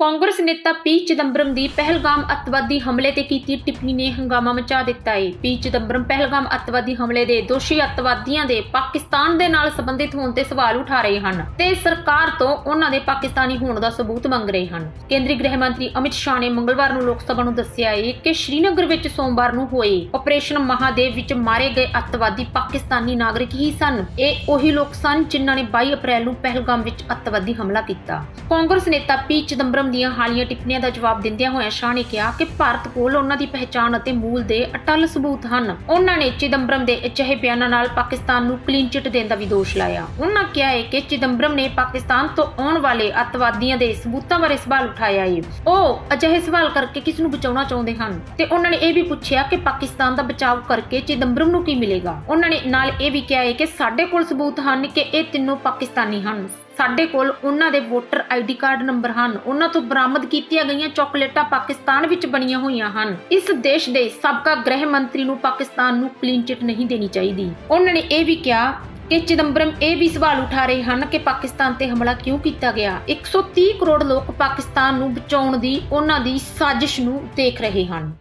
ਕਾਂਗਰਸ ਨੇਤਾ ਪੀ ਚਿਦੰਬਰਮ ਦੀ ਪਹਿਲਗਾਮ ਅੱਤਵਾਦੀ ਹਮਲੇ ਤੇ ਕੀਤੀ ਟਿੱਪਣੀ ਨੇ ਹੰਗਾਮਾ ਮਚਾ ਦਿੱਤਾ ਹੈ ਪੀ ਚਿਦੰਬਰਮ ਪਹਿਲਗਾਮ ਅੱਤਵਾਦੀ ਹਮਲੇ ਦੇ ਦੋਸ਼ੀ ਅੱਤਵਾਦੀਆਂ ਦੇ ਪਾਕਿਸਤਾਨ ਦੇ ਨਾਲ ਸੰਬੰਧਿਤ ਹੋਣ ਤੇ ਸਵਾਲ ਉਠਾ ਰਹੇ ਹਨ ਤੇ ਸਰਕਾਰ ਤੋਂ ਉਹਨਾਂ ਦੇ ਪਾਕਿਸਤਾਨੀ ਹੋਣ ਦਾ ਸਬੂਤ ਮੰਗ ਰਹੇ ਹਨ। ਕੇਂਦਰੀ ਗ੍ਰਹਿ ਮੰਤਰੀ ਅਮਿਤ ਸ਼ਾਹ ਨੇ ਮੰਗਲਵਾਰ ਨੂੰ ਲੋਕ ਸਭਾ ਨੂੰ ਦੱਸਿਆ ਹੈ ਕਿ ਸ਼੍ਰੀਨਗਰ ਵਿੱਚ ਸੋਮਵਾਰ ਨੂੰ ਹੋਏ ਆਪਰੇਸ਼ਨ ਮਹਾਦੇਵ ਵਿੱਚ ਮਾਰੇ ਗਏ ਅੱਤਵਾਦੀ ਪਾਕਿਸਤਾਨੀ ਨਾਗਰਿਕ ਹੀ ਸਨ। ਇਹ ਉਹੀ ਲੋਕ ਸਨ ਜਿਨ੍ਹਾਂ ਨੇ 22 ਅਪ੍ਰੈਲ ਨੂੰ ਪਹਿਲਗਾਮ ਵਿੱਚ ਅੱਤਵਾਦੀ ਹਮਲਾ ਕੀਤਾ। ਕਾਂਗਰਸ ਨੇਤਾ ਪੀ ਚਿਦੰਬਰਮ ਦੀਆਂ ਹਾਲੀਆ ਟਿੱਪਣੀਆਂ ਦਾ ਜਵਾਬ ਦਿੰਦਿਆਂ ਹੋਇਆਂ ਸ਼ਾਹ ਨੇ ਕਿਹਾ ਕਿ ਭਾਰਤ ਕੋਲ ਉਹਨਾਂ ਦੀ ਪਹਿਚਾਣ ਅਤੇ ਮੂਲ ਦੇ ਅਟੱਲ ਸਬੂਤ ਹਨ। ਉਹਨਾਂ ਨੇ ਚਿਦੰਬਰਮ ਦੇ ਅਜਿਹੇ ਬਿਆਨਾਂ ਨਾਲ ਪਾਕਿਸਤਾਨ ਨੂੰ ਕਲੀਨ ਚਿੱਟ ਦੇਣ ਦਾ ਵੀ ਦੋਸ਼ ਲਾਇਆ। ਉਹਨਾਂ ਕਿਹਾ ਹੈ ਕਿ ਚਿਦੰਬਰਮ ਨੇ ਪਾਕਿਸਤਾਨ ਤੋਂ ਆਉਣ ਵਾਲੇ ਅੱਤਵਾਦੀਆਂ ਦੇ ਸਬੂਤਾਂ ਬਾਰੇ ਸਵਾਲ ਉਠਾਇਆ ਹੈ ਉਹ ਅਜਿਹੇ ਸਵਾਲ ਕਰਕੇ ਕਿਸ ਨੂੰ ਬਚਾਉਣਾ ਚਾਹੁੰਦੇ ਹਨ? ਤੇ ਉਹਨਾਂ ਨੇ ਇਹ ਵੀ ਪੁੱਛਿਆ ਕਿ ਪਾਕਿਸਤਾਨ ਦਾ ਬਚਾਅ ਕਰਕੇ ਚਿਦੰਬਰਮ ਨੂੰ ਕੀ ਮਿਲੇਗਾ? ਉਹਨਾਂ ਨੇ ਨਾਲ ਇਹ ਵੀ ਕਿਹਾ ਹੈ ਕਿ ਸਾਡੇ ਕੋਲ ਸਬੂਤ ਹਨ ਕਿ ਇਹ ਤਿੰਨੋਂ ਪਾਕਿਸਤਾਨੀ ਹਨ। ਸਾਡੇ ਕੋਲ ਉਹਨਾਂ ਦੇ ਵੋਟਰ ਆਈਡੀ ਕਾਰਡ ਨੰਬਰ ਹਨ। ਉਹਨਾਂ ਤੋਂ ਬਰਾਮਦ ਕੀਤੀਆਂ ਗਈਆਂ ਚਾਕਲੇਟਾਂ ਪਾਕਿਸਤਾਨ ਵਿੱਚ ਬਣੀਆਂ ਹੋਈਆਂ ਹਨ। ਇਸ ਦੇਸ਼ ਦੇ ਸਾਬਕਾ ਗ੍ਰਹਿ ਮੰਤਰੀ ਨੂੰ ਪਾਕਿਸਤਾਨ ਨੂੰ ਕਲੀਨ ਚਿਟ ਨਹੀਂ ਦੇਣੀ ਚਾਹੀਦੀ। ਉਹਨਾਂ ਨੇ ਇਹ ਵੀ ਕਿਹਾ ਕਿ ਚਿਦੰਬਰਮ ਇਹ ਵੀ ਸਵਾਲ ਉਠਾ ਰਹੇ ਹਨ ਕਿ ਪਾਕਿਸਤਾਨ ਤੇ ਹਮਲਾ ਕਿਉਂ ਕੀਤਾ ਗਿਆ। 130 ਕਰੋੜ ਲੋਕ ਪਾਕਿਸਤਾਨ ਨੂੰ ਬਚਾਉਣ ਦੀ ਉਹਨਾਂ ਦੀ ਸਾਜ਼ਿਸ਼ ਨੂੰ ਦੇਖ ਰਹੇ ਹਨ।